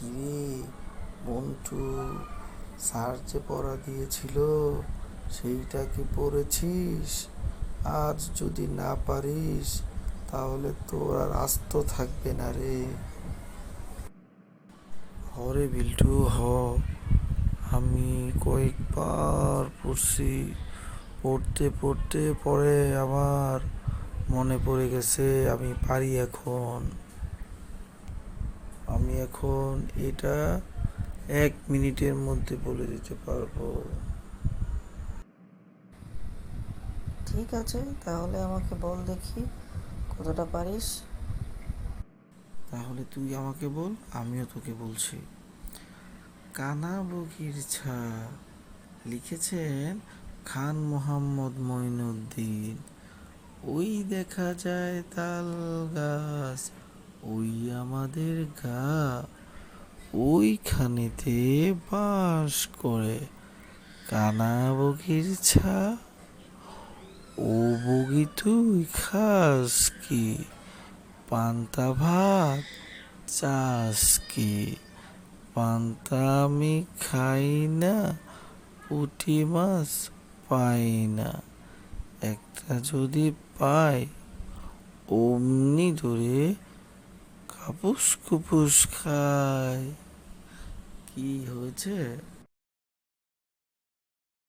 কিরে মন্টু, স্যার যে পড়া দিয়েছিল, সেইটা কি পড়েছিস? আজ যদি না পারিস, তাহলে তোর আর আস্ত থাকবে না রে। হরে বিল্টু, হ, আমি কয়েকবার পড়ছি। পড়তে পড়তে পরে আমার মনে পড়ে গেছে, আমি পারি এখন। আমি এখন এটা এক মিনিটের মধ্যে বলে দিতে পারব। ঠিক আছে তাহলে আমাকে বল দেখি কতটা পারিস। তাহলে তুই আমাকে বল আমিও তোকে বলছি। কানা বগির ছা লিখেছেন খান মোহাম্মদ মঈনুদ্দিন ওই দেখা যায় তাল গাছ ওই আমাদের গা ওইখানেতে বাস করে। কানা বগির ছা, ও বগি তুই খাস কি? পান্তা ভাত চাস কি? পান্তা আমি খাই না, পুঁটি মাছ পাই না। একটা যদি পাই, অমনি ধরে কাপুস কুপুস খায় কি হয়েছে?